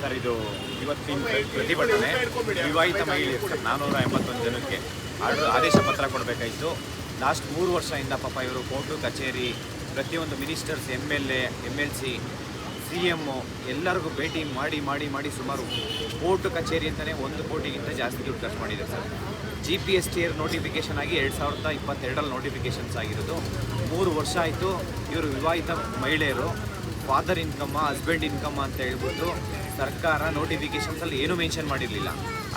Sir, ಇದು ಇವತ್ತಿನ ಪ್ರ- ಪ್ರತಿಭಟನೆ. ವಿವಾಹಿತ ಮಹಿಳೆಯರು ಸರ್ ನಾನ್ನೂರ ಎಂಬತ್ತೊಂದು ಜನಕ್ಕೆ ಆರ್ಡರ್ ಆದೇಶ ಪತ್ರ ಕೊಡಬೇಕಾಯಿತು. ಲಾಸ್ಟ್ ಮೂರು ವರ್ಷದಿಂದ ಪಾಪ ಇವರು ಕೋರ್ಟು ಕಚೇರಿ, ಪ್ರತಿಯೊಂದು ministers M L A M L C C M ಎಲ್ಲರಿಗೂ ಭೇಟಿ ಮಾಡಿ ಮಾಡಿ ಮಾಡಿ ಸುಮಾರು ಕೋರ್ಟು ಕಚೇರಿ ಅಂತಲೇ ಒಂದು ಕೋಟಿಗಿಂತ ಜಾಸ್ತಿ ದುಡ್ಡು ಖರ್ಚು ಮಾಡಿದೆ sir. G P S T notification ಆಗಿ ಎರಡು ಸಾವಿರದ ಇಪ್ಪತ್ತೆರಡರಲ್ಲಿ ನೋಟಿಫಿಕೇಷನ್ಸ್ ಆಗಿರೋದು. ಮೂರು ವರ್ಷ ಆಯಿತು ಇವರು ವಿವಾಹಿತ ಮಹಿಳೆಯರು ಫಾದರ್ ಇನ್ಕಮ್ಮ ಹಸ್ಬೆಂಡ್ ಇನ್ಕಮ್ ಅಂತ ಹೇಳ್ಬಿಟ್ಟು ಸರ್ಕಾರ ನೋಟಿಫಿಕೇಶನ್ಸಲ್ಲಿ ಏನೂ ಮೆನ್ಷನ್ ಮಾಡಿರಲಿಲ್ಲ.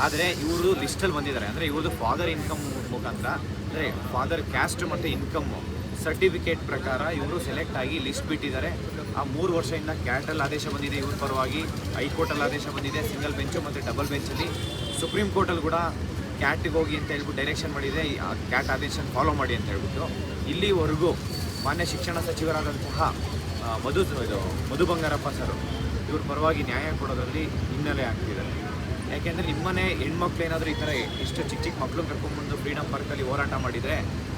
ಆದರೆ ಇವರು ಲಿಸ್ಟಲ್ಲಿ ಬಂದಿದ್ದಾರೆ. ಅಂದರೆ ಇವ್ರದ್ದು ಫಾದರ್ ಇನ್ಕಮ್ ಮುಖಾಂತರ, ಅಂದರೆ ಫಾದರ್ ಕ್ಯಾಸ್ಟ್ ಮತ್ತು ಇನ್ಕಮ್ ಸರ್ಟಿಫಿಕೇಟ್ ಪ್ರಕಾರ ಇವರು ಸೆಲೆಕ್ಟ್ ಆಗಿ ಲಿಸ್ಟ್ ಬಿಟ್ಟಿದ್ದಾರೆ. ಆ ಮೂರು ವರ್ಷದಿಂದ ಕ್ಯಾಟಲ್ ಆದೇಶ ಬಂದಿದೆ ಇವ್ರ ಪರವಾಗಿ ಹೈಕೋರ್ಟಲ್ಲಿ ಆದೇಶ ಬಂದಿದೆ ಸಿಂಗಲ್ ಬೆಂಚು ಮತ್ತು ಡಬಲ್ ಬೆಂಚಲ್ಲಿ ಸುಪ್ರೀಂ ಕೋರ್ಟಲ್ಲಿ ಕೂಡ ಕ್ಯಾಟಿಗೆ ಹೋಗಿ ಅಂತ ಹೇಳ್ಬಿಟ್ಟು ಡೈರೆಕ್ಷನ್ ಮಾಡಿದೆ. ಆ ಕ್ಯಾಟ್ ಆದೇಶನ ಫಾಲೋ ಮಾಡಿ ಅಂತ ಹೇಳ್ಬಿಟ್ಟು. ಇಲ್ಲಿವರೆಗೂ ಮಾನ್ಯ ಶಿಕ್ಷಣ ಸಚಿವರಾದಂತಹ ಮಧು, ಇದು ಮಧು ಬಂಗಾರಪ್ಪ ಸರ್ ಇವ್ರ ಪರವಾಗಿ ನ್ಯಾಯ ಕೊಡೋದ್ರಲ್ಲಿ ಹಿನ್ನೆಲೆ ಆಗ್ತಿದೆ. ಯಾಕೆಂದರೆ ನಿಮ್ಮನೆ ಹೆಣ್ಮಕ್ಳು ಏನಾದರೂ ಈ ಥರ ಇಷ್ಟು ಚಿಕ್ಕ ಚಿಕ್ಕ ಮಕ್ಕಳು ಕರ್ಕೊಂಡ್ಬಂದು ಫ್ರೀಡಮ್ ಪಾರ್ಕಲ್ಲಿ ಹೋರಾಟ ಮಾಡಿದರೆ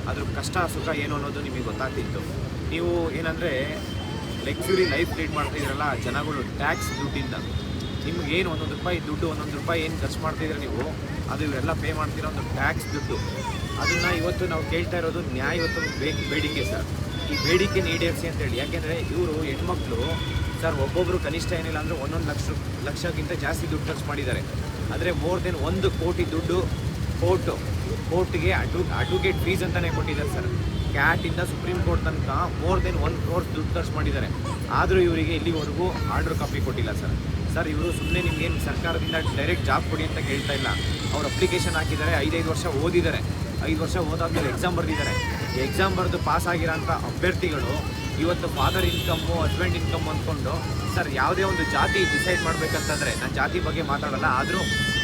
ಅದ್ರ ಕಷ್ಟ ಸುಖ ಏನು ಅನ್ನೋದು ನಿಮಗೆ ಗೊತ್ತಾಗ್ತಿತ್ತು. ನೀವು ಏನಂದರೆ ಲಕ್ಸುರಿ ಲೈಫ್ ಲೀಡ್ ಮಾಡ್ತಿದ್ದೀರಲ್ಲ, ಜನಗಳು ಟ್ಯಾಕ್ಸ್ ದುಡ್ಡಿಂದ. ನಿಮ್ಗೆ ಏನು ಒಂದೊಂದು ರೂಪಾಯಿ ದುಡ್ಡು, ಒಂದೊಂದು ರೂಪಾಯಿ ಏನು ಖರ್ಚು ಮಾಡ್ತಿದ್ರೆ ನೀವು, ಅದು ಇವರೆಲ್ಲ ಪೇ ಮಾಡ್ತೀರೋ ಒಂದು ಟ್ಯಾಕ್ಸ್ ದುಡ್ಡು. ಅದನ್ನು ಇವತ್ತು ನಾವು ಕೇಳ್ತಾ ಇರೋದು ನ್ಯಾಯ ಇವತ್ತು ಬೇಡಿಕೆ ಸರ್. ಬೇಡಿಕೆ ಈಡೇರಿಸಿ ಅಂತೇಳಿ ಯಾಕೆಂದರೆ ಇವರು ಹೆಣ್ಮಕ್ಳು, ಸರ್ ಒಬ್ಬೊಬ್ಬರು ಕನಿಷ್ಠ ಏನಿಲ್ಲ ಅಂದರೆ ಒಂದೊಂದು ಲಕ್ಷ, ಲಕ್ಷಕ್ಕಿಂತ ಜಾಸ್ತಿ ದುಡ್ಡು ಖರ್ಚು ಮಾಡಿದ್ದಾರೆ. ಆದರೆ ಮೋರ್ ದೆನ್ ಒಂದು ಕೋಟಿ ದುಡ್ಡು ಕೋರ್ಟು ಕೋರ್ಟ್ಗೆ ಅಡ್ವು ಅಡ್ವೊಕೇಟ್ ಫೀಸ್ ಅಂತಲೇ ಕೊಟ್ಟಿದ್ದಾರೆ, ಸರ್. ಕ್ಯಾಟಿಂದ ಸುಪ್ರೀಂ ಕೋರ್ಟ್ ತನಕ ಮೋರ್ ದೆನ್ ಒನ್ ಕ್ರೋರ್ಸ್ ದುಡ್ಡು ಖರ್ಚು ಮಾಡಿದ್ದಾರೆ. ಆದರೂ ಇವರಿಗೆ ಇಲ್ಲಿವರೆಗೂ ಆರ್ಡರ್ ಕಾಪಿ ಕೊಟ್ಟಿಲ್ಲ, ಸರ್. ಸರ್, ಇವರು ಸುಮ್ಮನೆ ನಿಮ್ಗೇನು ಸರ್ಕಾರದಿಂದ ಡೈರೆಕ್ಟ್ ಜಾಬ್ ಕೊಡಿ ಅಂತ ಕೇಳ್ತಾ ಇಲ್ಲ. ಅವ್ರು ಅಪ್ಲಿಕೇಶನ್ ಹಾಕಿದ್ದಾರೆ, ಐದೈದು ವರ್ಷ ಓದಿದ್ದಾರೆ. ಐದು ವರ್ಷ ಓದಾದ್ಮೇಲೆ ಎಕ್ಸಾಮ್ ಬರೆದಿದ್ದಾರೆ. ಎಕ್ಸಾಮ್ ಬರೆದು ಪಾಸ್ ಆಗಿರೋಂಥ ಅಭ್ಯರ್ಥಿಗಳು ಇವತ್ತು ಫಾದರ್ ಇನ್ಕಮ್ಮು ಹಸ್ಬೆಂಡ್ ಇನ್ಕಮ್ ಅಂದ್ಕೊಂಡು, ಸರ್, ಯಾವುದೇ ಒಂದು ಜಾತಿ ಡಿಸೈಡ್ ಮಾಡಬೇಕಂತಂದರೆ, ನಾನು ಜಾತಿ ಬಗ್ಗೆ ಮಾತಾಡಲ್ಲ, ಆದರೂ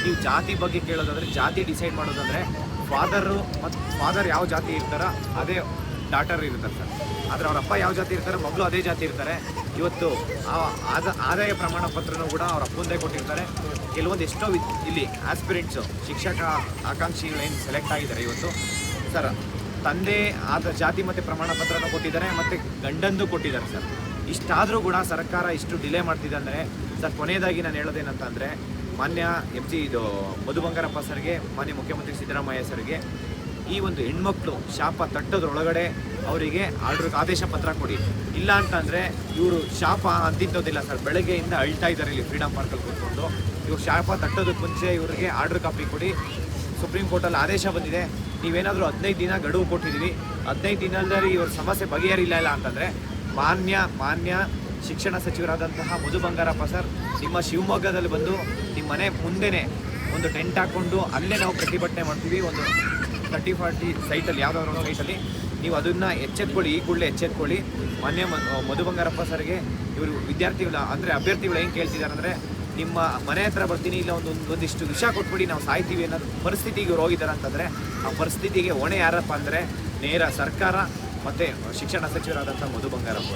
ನೀವು ಜಾತಿ ಬಗ್ಗೆ ಕೇಳೋದಾದರೆ, ಜಾತಿ ಡಿಸೈಡ್ ಮಾಡೋದಾದರೆ ಫಾದರು ಮತ್ತು ಫಾದರ್ ಯಾವ ಜಾತಿ ಇರ್ತಾರೋ, ಅದೇ ಡಾಟರ್ ಇರ್ತಾರೆ ಸರ್. ಆದರೆ ಅವರ ಅಪ್ಪ ಯಾವ ಜಾತಿ ಇರ್ತಾರೆ, ಮಗಳು ಅದೇ ಜಾತಿ ಇರ್ತಾರೆ. ಇವತ್ತು ಆದ- ಆದಾಯ ಪ್ರಮಾಣ ಪತ್ರನೂ ಕೂಡ ಅವ್ರ ಅಪ್ಪಂದೇ ಕೊಟ್ಟಿರ್ತಾರೆ. ಕೆಲವೊಂದು ಎಷ್ಟೋ ಇಲ್ಲಿ ಆಸ್ಪಿರೆಂಟ್ಸು ಶಿಕ್ಷಕ ಆಕಾಂಕ್ಷಿಗಳು ಏನು ಸೆಲೆಕ್ಟ್ ಆಗಿದ್ದಾರೆ ಇವತ್ತು. ಸರ್ ತಂದೆ ಆದ ಜಾತಿ ಮತ್ತು ಪ್ರಮಾಣ ಪತ್ರನ ಕೊಟ್ಟಿದ್ದಾರೆ ಮತ್ತು ಗಂಡಂದು ಕೊಟ್ಟಿದ್ದಾರೆ ಸರ್. ಇಷ್ಟಾದರೂ ಕೂಡ ಸರ್ಕಾರ ಇಷ್ಟು ಡಿಲೇ ಮಾಡ್ತಿದೆ ಅಂದರೆ, ಸರ್ ಕೊನೆಯದಾಗಿ ನಾನು ಹೇಳೋದೇನಂತಂದರೆ, ಮಾನ್ಯ ಎಂ ಜಿ ಇದು ಮಧು ಬಂಗಾರಪ್ಪ ಸರ್ಗೆ, ಮಾನ್ಯ ಮುಖ್ಯಮಂತ್ರಿ ಸಿದ್ದರಾಮಯ್ಯ ಸರ್ಗೆ ಈ ಒಂದು ಹೆಣ್ಮಕ್ಳು ಶಾಪ ತಟ್ಟೋದ್ರೊಳಗಡೆ ಅವರಿಗೆ ಆರ್ಡ್ರ್, ಆದೇಶ ಪತ್ರ ಕೊಡಿ. ಇಲ್ಲ ಅಂತಂದರೆ ಇವರು ಶಾಪ ಅಂತಿದ್ದೋದಿಲ್ಲ ಸರ್. ಬೆಳಗ್ಗೆಯಿಂದ ಅಳ್ತಾ ಇದ್ದಾರೆ ಇಲ್ಲಿ ಫ್ರೀಡಮ್ ಪಾರ್ಕಲ್ಲಿ ಕೂತ್ಕೊಂಡು. ಇವ್ರು ಶಾಪ ತಟ್ಟೋದಕ್ಕೆ ಮುಂಚೆ ಇವರಿಗೆ ಆರ್ಡ್ರ್ ಕಾಪಿ ಕೊಡಿ. ಸುಪ್ರೀಂ ಕೋರ್ಟಲ್ಲಿ ಆದೇಶ ಬಂದಿದೆ. ನೀವೇನಾದರೂ ಹದಿನೈದು ದಿನ ಗಡುವು ಕೊಟ್ಟಿದ್ದೀವಿ. ಹದಿನೈದು ದಿನದಲ್ಲಿ ಇವ್ರ ಸಮಸ್ಯೆ ಬಗೆಹರಿಲ್ಲ ಇಲ್ಲ ಅಂತಂದರೆ ಮಾನ್ಯ ಮಾನ್ಯ ಶಿಕ್ಷಣ ಸಚಿವರಾದಂತಹ ಮಧು ಬಂಗಾರಪ್ಪ ಸರ್, ನಿಮ್ಮ ಶಿವಮೊಗ್ಗದಲ್ಲಿ ಬಂದು ನಿಮ್ಮ ಮನೆ ಮುಂದೆನೇ ಒಂದು ಟೆಂಟ್ ಹಾಕ್ಕೊಂಡು ಅಲ್ಲೇ ನಾವು ಪ್ರತಿಭಟನೆ ಮಾಡ್ತೀವಿ. ಒಂದು ತರ್ಟಿ, ಫಾರ್ಟಿ ಸೈಟಲ್ಲಿ, ಯಾವುದಾದ್ರು ಒಂದು ಸೈಟಲ್ಲಿ ನೀವು ಅದನ್ನು ಎಚ್ಚೆತ್ಕೊಳ್ಳಿ, ಈ ಕೂಡಲೇ ಎಚ್ಚೆತ್ಕೊಳ್ಳಿ. ಮಾನ್ಯ ಮಧು ಬಂಗಾರಪ್ಪ ಸರ್ಗೆ ಇವರು ವಿದ್ಯಾರ್ಥಿಗಳ ಅಂದರೆ ಅಭ್ಯರ್ಥಿಗಳು ಏನು ಕೇಳ್ತಿದ್ದಾರೆ ಅಂದರೆ ನಿಮ್ಮ ಮನೆ ಹತ್ರ ಬರ್ತೀನಿ ಇಲ್ಲ ಒಂದು ಒಂದು- ಒಂದಿಷ್ಟು ವಿಷ ಕೊಟ್ಬಿಡಿ, ನಾವು ಸಾಯ್ತೀವಿ ಅನ್ನೋದು ಪರಿಸ್ಥಿತಿಗೆ ಇವ್ರು ಹೋಗಿದ್ದಾರೆ ಅಂತಂದರೆ, ಆ ಪರಿಸ್ಥಿತಿಗೆ ಹೊಣೆ ಯಾರಪ್ಪ ಅಂದರೆ ನೇರ ಸರ್ಕಾರ ಮತ್ತು ಶಿಕ್ಷಣ ಸಚಿವರಾದಂಥ ಮಧು ಬಂಗಾರಪ್ಪ.